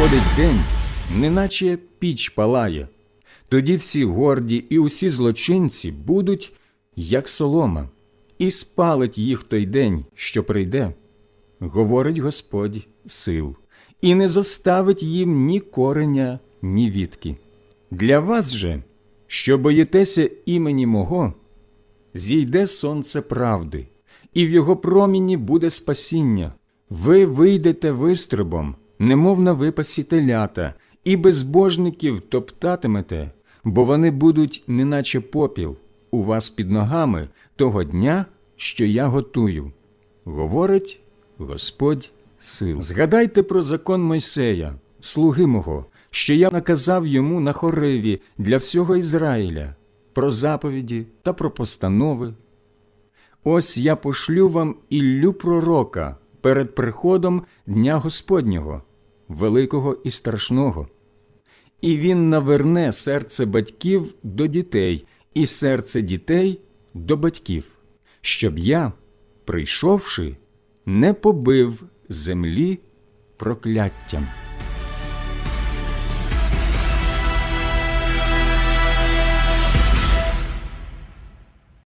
приходить день, неначе піч палає. Тоді всі горді і усі злочинці будуть, як солома, і спалить їх той день, що прийде, говорить Господь сил, і не зоставить їм ні кореня, ні вітки. Для вас же, що боїтеся імені мого, зійде сонце правди, і в його проміні буде спасіння. Ви вийдете вистрибом, немов на випасі телята, і безбожників топтатимете, бо вони будуть неначе попіл у вас під ногами того дня, що я готую, говорить Господь сил. Згадайте про закон Мойсея, слуги мого, що я наказав йому на хориві для всього Ізраїля, про заповіді та про постанови, Ось я пошлю вам Іллю пророка перед приходом Дня Господнього, великого і страшного. І він наверне серце батьків до дітей, і серце дітей до батьків, щоб я, прийшовши, не побив землі прокляттям.